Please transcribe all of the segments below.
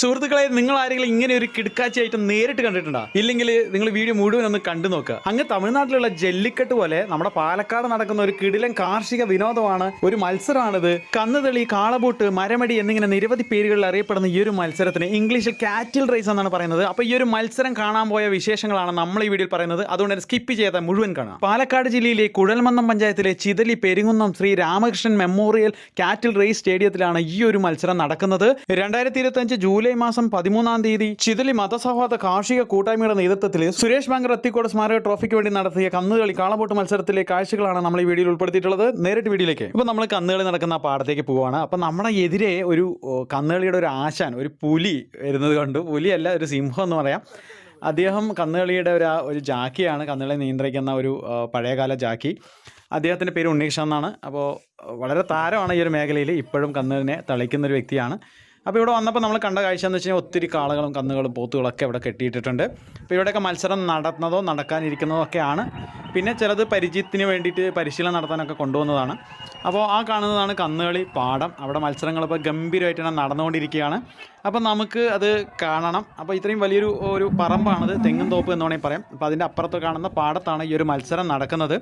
സുഹൃത്തുക്കളെ നിങ്ങൾ ആരെങ്കിലും ഇങ്ങനെ ഒരു കിടക്കാച്ചയായിട്ട് നേരിട്ട് കണ്ടിട്ടുണ്ടോ? ഇല്ലെങ്കിൽ നിങ്ങൾ വീഡിയോ മുഴുവൻ ഒന്ന് കണ്ടു നോക്കുക അങ്ങ് തമിഴ്നാട്ടിലുള്ള ജല്ലിക്കെട്ട് പോലെ നമ്മുടെ പാലക്കാട് നടക്കുന്ന ഒരു കിടിലൻ കാർഷിക വിനോദമാണ് ഒരു മത്സരമാണിത്. കന്നുതളി കാളബോട്ട് മരമടി എന്നിങ്ങനെ നിരവധി പേരുകളിൽ അറിയപ്പെടുന്ന ഈ ഒരു മത്സരത്തിന് ഇംഗ്ലീഷിൽ കാറ്റിൽ റേസ് എന്നാണ് പറയുന്നത്. അപ്പൊ ഈ ഒരു മത്സരം കാണാൻ പോയ വിശേഷങ്ങളാണ് നമ്മൾ ഈ വീഡിയോയിൽ പറയുന്നത്. അതുകൊണ്ട് സ്കിപ്പ് ചെയ്യാതെ മുഴുവൻ കാണാം. പാലക്കാട് ജില്ലയിലെ കുഴൽമന്നം പഞ്ചായത്തിലെ Chithali Peringunnam Sri Ramakrishnan memorial cattle race സ്റ്റേഡിയത്തിലാണ് ഈ ഒരു മത്സരം നടക്കുന്നത്. രണ്ടായിരത്തി ഇരുപത്തി അഞ്ച് ജൂലൈ മാസം പതിമൂന്നാം തീയതി ചിതലി മതസൗഹാർദ്ദ കാർഷിക കൂട്ടായ്മയുടെ നേതൃത്വത്തിൽ സുരേഷ് ബാങ്കർ അത്തിക്കോട് സ്മാരക ട്രോഫിക്ക് വേണ്ടി നടത്തിയ കന്നുകളി കാളബോട്ട് മത്സരത്തിലെ കാഴ്ചകളാണ് നമ്മൾ ഈ വീഡിയോയിൽ ഉൾപ്പെടുത്തിയിട്ടുള്ളത്. നേരിട്ട് വീഡിയോയിലേക്ക്. ഇപ്പൊ നമ്മൾ കന്നുകളി നടക്കുന്ന പാടത്തേക്ക് പോവുകയാണ് അപ്പോൾ നമ്മുടെ എതിരെ ഒരു കന്നുകളിയുടെ ഒരു ആശാൻ ഒരു പുലി വരുന്നത് കണ്ടു. പുലിയല്ല ഒരു സിംഹം എന്ന് പറയാം. അദ്ദേഹം കന്നുകളിയുടെ ഒരു ഒരു ജാക്കിയാണ്. കന്നുകളി നിയന്ത്രിക്കുന്ന ഒരു പഴയകാല ജാക്കി. അദ്ദേഹത്തിന്റെ പേര് ഉണ്ണീഷ എന്നാണ്. അപ്പോൾ വളരെ താരമാണ് ഈ ഒരു മേഖലയിൽ ഇപ്പോഴും കന്നുകളിനെ തളിക്കുന്ന ഒരു വ്യക്തിയാണ്. അപ്പോൾ ഇവിടെ വന്നപ്പോൾ നമ്മൾ കണ്ട കാഴ്ച എന്ന് വെച്ച് കഴിഞ്ഞാൽ ഒത്തിരി കാളകളും കന്നുകളും പോത്തുകളൊക്കെ ഇവിടെ കെട്ടിയിട്ടിട്ടുണ്ട്. അപ്പോൾ ഇവിടെയൊക്കെ മത്സരം നടന്നതോ നടക്കാനിരിക്കുന്നതോ ഒക്കെയാണ് പിന്നെ ചിലത് പരിചയത്തിന് വേണ്ടിയിട്ട് പരിശീലനം നടത്താനൊക്കെ കൊണ്ടുവന്നതാണ്. അപ്പോൾ ആ കാണുന്നതാണ് കന്നുകളി പാടം. അവിടെ മത്സരങ്ങൾ ഇപ്പോൾ ഗംഭീരമായിട്ട് തന്നെ നടന്നുകൊണ്ടിരിക്കുകയാണ്. അപ്പോൾ നമുക്ക് അത് കാണണം. അപ്പോൾ ഇത്രയും വലിയൊരു ഒരു പറമ്പാണത് തെങ്ങും തോപ്പ് എന്ന് വേണമെങ്കിൽ പറയാം. അപ്പോൾ അതിന്റെ അപ്പുറത്ത് കാണുന്ന പാടത്താണ് ഈ ഒരു മത്സരം നടക്കുന്നത്.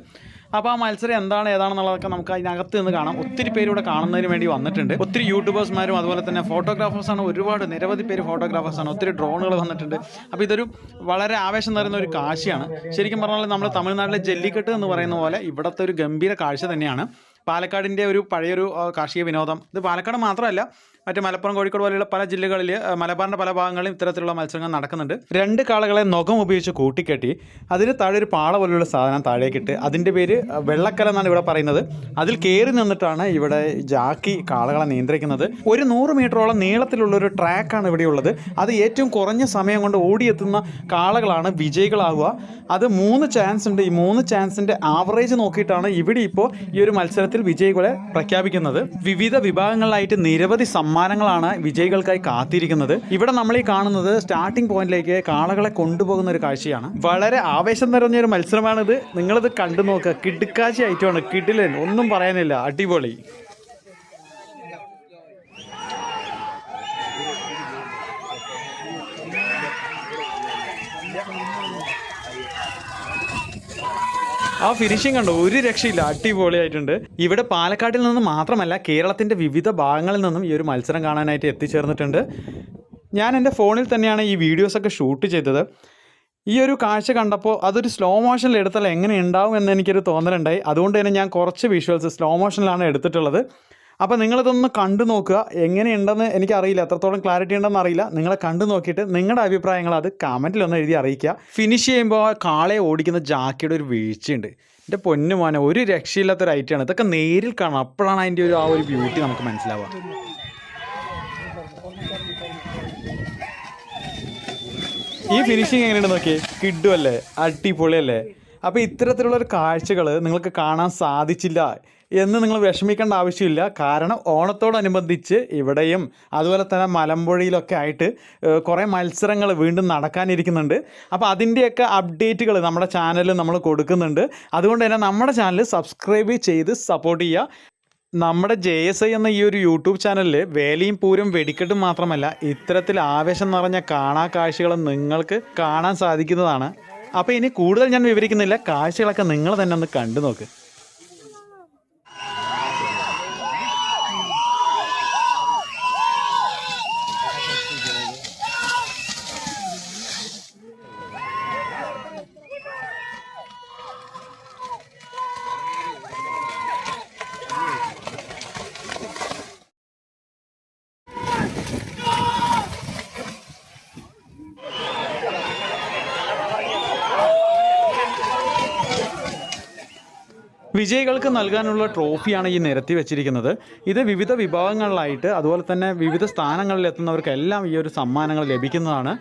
അപ്പോൾ ആ മത്സരം എന്താണ് ഏതാണെന്നുള്ളതൊക്കെ നമുക്ക് അതിനകത്ത് നിന്ന് കാണാം. ഒത്തിരി പേര് ഇവിടെ കാണുന്നതിന് വേണ്ടി വന്നിട്ടുണ്ട്. ഒത്തിരി യൂട്യൂബേഴ്സ്മാരും അതുപോലെ തന്നെ ഫോട്ടോഗ്രാഫേഴ്സാണ് ഒരുപാട് നിരവധി പേര് ഫോട്ടോഗ്രാഫേഴ്സാണ് ഒത്തിരി ഡ്രോണുകൾ വന്നിട്ടുണ്ട്. അപ്പോൾ ഇതൊരു വളരെ ആവേശം നിറയുന്ന ഒരു കാഴ്ചയാണ്. ശരിക്കും പറഞ്ഞാൽ നമ്മൾ തമിഴ്നാട്ടിലെ ജല്ലിക്കെട്ട് എന്ന് പറയുന്ന പോലെ ഇവിടുത്തെ ഒരു ഗംഭീര കാഴ്ച തന്നെയാണ്. പാലക്കാടിന്റെ ഒരു പഴയൊരു കാർഷിക വിനോദം. ഇത് പാലക്കാട് മാത്രമല്ല മറ്റ് മലപ്പുറം കോഴിക്കോട് പോലെയുള്ള പല ജില്ലകളിൽ മലബാറിന്റെ പല ഭാഗങ്ങളിലും ഇത്തരത്തിലുള്ള മത്സരങ്ങൾ നടക്കുന്നുണ്ട്. രണ്ട് കാളകളെ നഖം ഉപയോഗിച്ച് കൂട്ടിക്കെട്ടി അതിന് താഴെ ഒരു പാള പോലെയുള്ള സാധനം താഴേക്കിട്ട് അതിന്റെ പേര് വെള്ളക്കല എന്നാണ് ഇവിടെ പറയുന്നത്. അതിൽ കയറി നിന്നിട്ടാണ് ഇവിടെ ജാക്കി കാളകളെ നിയന്ത്രിക്കുന്നത്. ഒരു നൂറ് മീറ്ററോളം നീളത്തിലുള്ള ഒരു ട്രാക്കാണ് ഇവിടെയുള്ളത് അത് ഏറ്റവും കുറഞ്ഞ സമയം കൊണ്ട് ഓടിയെത്തുന്ന കാളകളാണ് വിജയികളാവുക. അത് മൂന്ന് ചാൻസ് ഉണ്ട്. ഈ മൂന്ന് ചാൻസിന്റെ ആവറേജ് നോക്കിയിട്ടാണ് ഇവിടെ ഇപ്പോൾ ഈ ഒരു മത്സരത്തിൽ വിജയികളെ പ്രഖ്യാപിക്കുന്നത് വിവിധ വിഭാഗങ്ങളിലായിട്ട് നിരവധി സമ്മാനങ്ങളാണ് വിജയികൾക്കായി കാത്തിരിക്കുന്നത്. ഇവിടെ നമ്മൾ ഈ കാണുന്നത് സ്റ്റാർട്ടിംഗ് പോയിന്റിലേക്ക് കാളകളെ കൊണ്ടുപോകുന്ന ഒരു കാഴ്ചയാണ്. വളരെ ആവേശം നിറഞ്ഞ ഒരു മത്സരമാണിത്. നിങ്ങളിത് കണ്ടു നോക്കുക കിടുക്കാശി ഐറ്റമാണ് കിടിലൻ. ഒന്നും പറയാനില്ല. അടിപൊളി. ആ ഫിനിഷിംഗ് കണ്ടോ ഒരു രക്ഷയില്ല. അടിപൊളിയായിട്ടുണ്ട്. ഇവിടെ പാലക്കാട്ടിൽ നിന്ന് മാത്രമല്ല കേരളത്തിന്റെ വിവിധ ഭാഗങ്ങളിൽ നിന്നും ഈ ഒരു മത്സരം കാണാനായിട്ട് എത്തിച്ചേർന്നിട്ടുണ്ട്. ഞാൻ എന്റെ ഫോണിൽ തന്നെയാണ് ഈ വീഡിയോസൊക്കെ ഷൂട്ട് ചെയ്തത്. ഈ ഒരു കാഴ്ച കണ്ടപ്പോൾ അതൊരു സ്ലോ മോഷനിൽ എടുത്താൽ എങ്ങനെ ഉണ്ടാവും എന്ന് എനിക്കൊരു തോന്നലുണ്ടായി. അതുകൊണ്ട് തന്നെ ഞാൻ കുറച്ച് വിഷ്വൽസ് സ്ലോ മോഷനിലാണ് എടുത്തിട്ടുള്ളത്. അപ്പോൾ നിങ്ങളിതൊന്ന് കണ്ടു നോക്കുക. എങ്ങനെയുണ്ടെന്ന് എനിക്കറിയില്ല. എത്രത്തോളം ക്ലാരിറ്റി ഉണ്ടെന്ന് അറിയില്ല. നിങ്ങളെ കണ്ടു നോക്കിയിട്ട് നിങ്ങളുടെ അഭിപ്രായങ്ങൾ അത് കമന്റിൽ ഒന്ന് എഴുതി അറിയിക്കുക. ഫിനിഷ് ചെയ്യുമ്പോൾ ആ കാളയെ ഓടിക്കുന്ന ജാക്കിയുടെ ഒരു വീഴ്ചയുണ്ട്. എന്റെ പൊന്നു മോനെ ഒരു രക്ഷയില്ലാത്തൊരു ഐറ്റമാണ് ഇതൊക്കെ നേരിൽ കാണണം. അപ്പോഴാണ് അതിന്റെ ഒരു ആ ഒരു ബ്യൂട്ടി നമുക്ക് മനസ്സിലാവുക. ഈ ഫിനിഷിങ് എങ്ങനെയുണ്ട് നോക്കിയേ? കിഡുമല്ലേ അടിപൊളിയല്ലേ? അപ്പോൾ ഇത്തരത്തിലുള്ള ഒരു കാഴ്ചകൾ നിങ്ങൾക്ക് കാണാൻ സാധിച്ചില്ല. എന്ന് നിങ്ങൾ വിഷമിക്കേണ്ട ആവശ്യമില്ല. കാരണം ഓണത്തോടനുബന്ധിച്ച് ഇവിടെയും അതുപോലെ തന്നെ മലമ്പുഴയിലൊക്കെ ആയിട്ട് കുറേ മത്സരങ്ങൾ വീണ്ടും നടക്കാനിരിക്കുന്നുണ്ട്. അപ്പോൾ അതിന്റെയൊക്കെ അപ്ഡേറ്റുകൾ നമ്മുടെ ചാനലിൽ നമ്മൾ കൊടുക്കുന്നുണ്ട്. അതുകൊണ്ട് തന്നെ നമ്മുടെ ചാനൽ സബ്സ്ക്രൈബ് ചെയ്ത് സപ്പോർട്ട് ചെയ്യുക. നമ്മുടെ ജെ എസ് ഐ എന്ന ഈ ഒരു യൂട്യൂബ് ചാനലിൽ വേലയും പൂരം വെടിക്കെട്ടും മാത്രമല്ല ഇത്തരത്തിൽ ആവേശം നിറഞ്ഞ കാണാ കാഴ്ചകൾ നിങ്ങൾക്ക് കാണാൻ സാധിക്കുന്നതാണ്. അപ്പോൾ ഇനി കൂടുതൽ ഞാൻ വിവരിക്കുന്നില്ല. കാഴ്ചകളൊക്കെ നിങ്ങൾ തന്നെ ഒന്ന് കണ്ടു നോക്ക് വിജയികൾക്ക് നൽകാനുള്ള ട്രോഫിയാണ് ഈ നിരത്തി വെച്ചിരിക്കുന്നത്. ഇത് വിവിധ വിഭാഗങ്ങളിലായിട്ട് അതുപോലെ തന്നെ വിവിധ സ്ഥാനങ്ങളിൽ എത്തുന്നവർക്കെല്ലാം ഈ ഒരു സമ്മാനങ്ങൾ ലഭിക്കുന്നതാണ്.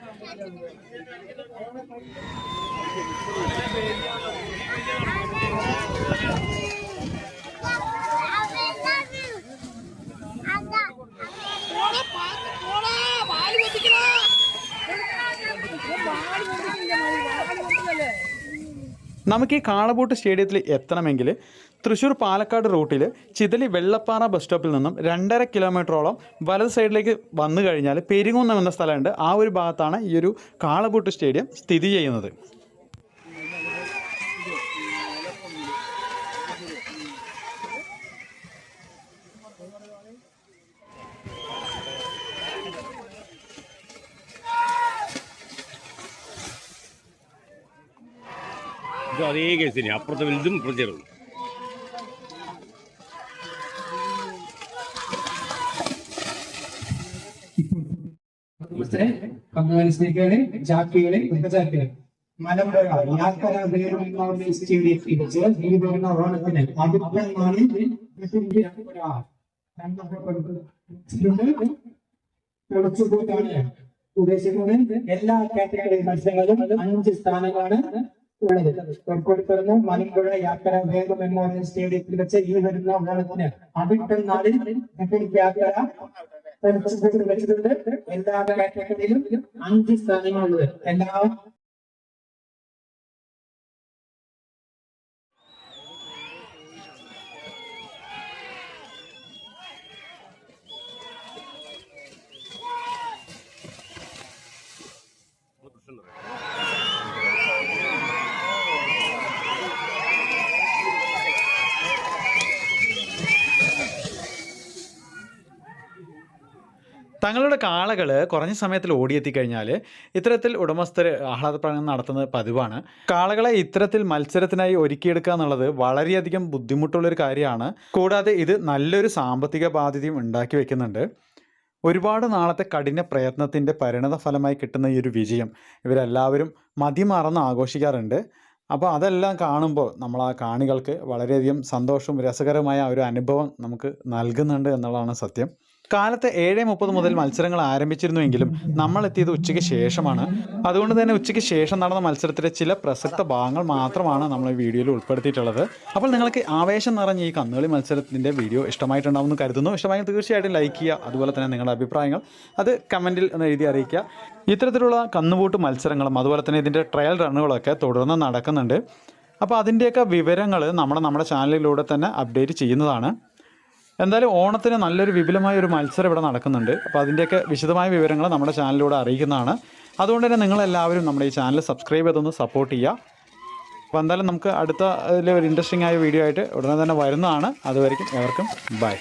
നമുക്ക് ഈ കാളബോട്ട് സ്റ്റേഡിയത്തിൽ എത്തണമെങ്കിൽ തൃശ്ശൂർ പാലക്കാട് റൂട്ടിൽ ചിതലി വെള്ളപ്പാറ ബസ് സ്റ്റോപ്പിൽ നിന്നും രണ്ടര കിലോമീറ്ററോളം വലത് സൈഡിലേക്ക് വന്നു കഴിഞ്ഞാൽ പെരുങ്ങുന്നം എന്ന സ്ഥലമുണ്ട്. ആ ഒരു ഭാഗത്താണ് ഈ ഒരു കാളബോട്ട് സ്റ്റേഡിയം സ്ഥിതി ചെയ്യുന്നത്. ഇത് അതേ കേസ് തന്നെ അപ്പുറത്തെ വലുതും ഇപ്പുറത്തെ ചെറുതും. കന്നുകാലി സ്നേഹികളെ ജാക്കികളെ ഉപജാക്കികളെ മലമ്പുഴ എല്ലാ കാറ്റഗറി മത്സരങ്ങളും അഞ്ച് സ്ഥാനങ്ങളാണ് ഉള്ളത് കോഴിക്കോട് പിറന്നു മലമ്പുഴ യാത്ര വേഗ മെമ്മോറിയൽ സ്റ്റേഡിയത്തിൽ വെച്ച് ഈ വരുന്ന ഓണത്തിന് അവിട്ടം നാളിൽ യാത്ര വെച്ചിട്ടുണ്ട്. എല്ലാ കാറ്റഗറിയിലും അഞ്ച് സ്ഥാനങ്ങളുള്ളത് എല്ലാ തങ്ങളുടെ കാളകൾ കുറഞ്ഞ സമയത്തിൽ ഓടിയെത്തിക്കഴിഞ്ഞാൽ ഇത്തരത്തിൽ ഉടമസ്ഥർ ആഹ്ലാദപ്രകടനം നടത്തുന്നത് പതിവാണ്. കാളകളെ ഇത്തരത്തിൽ മത്സരത്തിനായി ഒരുക്കിയെടുക്കുക എന്നുള്ളത് വളരെയധികം ബുദ്ധിമുട്ടുള്ളൊരു കാര്യമാണ്. കൂടാതെ ഇത് നല്ലൊരു സാമ്പത്തിക ബാധ്യതയും ഉണ്ടാക്കി വെക്കുന്നുണ്ട്. ഒരുപാട് നാളത്തെ കഠിന പ്രയത്നത്തിന്റെ പരിണത ഫലമായി കിട്ടുന്ന ഈ ഒരു വിജയം ഇവരെല്ലാവരും മതിമറന്ന് ആഘോഷിക്കാറുണ്ട്. അപ്പോൾ അതെല്ലാം കാണുമ്പോൾ നമ്മൾ ആ കാണികൾക്ക് വളരെയധികം സന്തോഷവും രസകരമായ ഒരു അനുഭവം നമുക്ക് നൽകുന്നുണ്ട് എന്നുള്ളതാണ് സത്യം. കാലത്ത് ഏഴ് മുപ്പത് മുതൽ മത്സരങ്ങൾ ആരംഭിച്ചിരുന്നുവെങ്കിലും നമ്മൾ എത്തിയത് ഉച്ചയ്ക്ക് ശേഷമാണ്. അതുകൊണ്ട് തന്നെ ഉച്ചയ്ക്ക് ശേഷം നടന്ന മത്സരത്തിലെ ചില പ്രസക്ത ഭാഗങ്ങൾ മാത്രമാണ് നമ്മൾ ഈ വീഡിയോയിൽ ഉൾപ്പെടുത്തിയിട്ടുള്ളത്. അപ്പോൾ നിങ്ങൾക്ക് ആവേശം നിറഞ്ഞ ഈ കന്നുകളി മത്സരത്തിന്റെ വീഡിയോ ഇഷ്ടമായിട്ടുണ്ടാവുമെന്ന് കരുതുന്നു. ഇഷ്ടമായെങ്കിൽ തീർച്ചയായിട്ടും ലൈക്ക് ചെയ്യുക. അതുപോലെ തന്നെ നിങ്ങളുടെ അഭിപ്രായങ്ങൾ അത് കമന്റിൽ എഴുതി അറിയിക്കുക. ഇത്തരത്തിലുള്ള കന്നുകൂട്ട് മത്സരങ്ങളും അതുപോലെ തന്നെ ഇതിന്റെ ട്രയൽ റണ്ണുകളൊക്കെ തുടർന്ന് നടക്കുന്നുണ്ട്. അപ്പോൾ അതിന്റെയൊക്കെ വിവരങ്ങൾ നമ്മൾ നമ്മുടെ ചാനലിലൂടെ തന്നെ അപ്ഡേറ്റ് ചെയ്യുന്നതാണ്. എന്തായാലും ഓണത്തിന് നല്ലൊരു വിപുലമായ ഒരു മത്സരം ഇവിടെ നടക്കുന്നുണ്ട്. അപ്പോൾ അതിന്റെയൊക്കെ വിശദമായ വിവരങ്ങൾ നമ്മുടെ ചാനലിലൂടെ അറിയിക്കുന്നതാണ്. അതുകൊണ്ട് തന്നെ നിങ്ങളെല്ലാവരും നമ്മുടെ ഈ ചാനൽ സബ്സ്ക്രൈബ് ചെയ്തൊന്ന് സപ്പോർട്ട് ചെയ്യുക. അപ്പോൾ എന്തായാലും നമുക്ക് അടുത്ത ഒരു ഇൻട്രസ്റ്റിംഗ് ആയ വീഡിയോ ആയിട്ട് ഉടനെ തന്നെ വരുന്നതാണ്. അതുവരെയും എവർക്കും ബൈ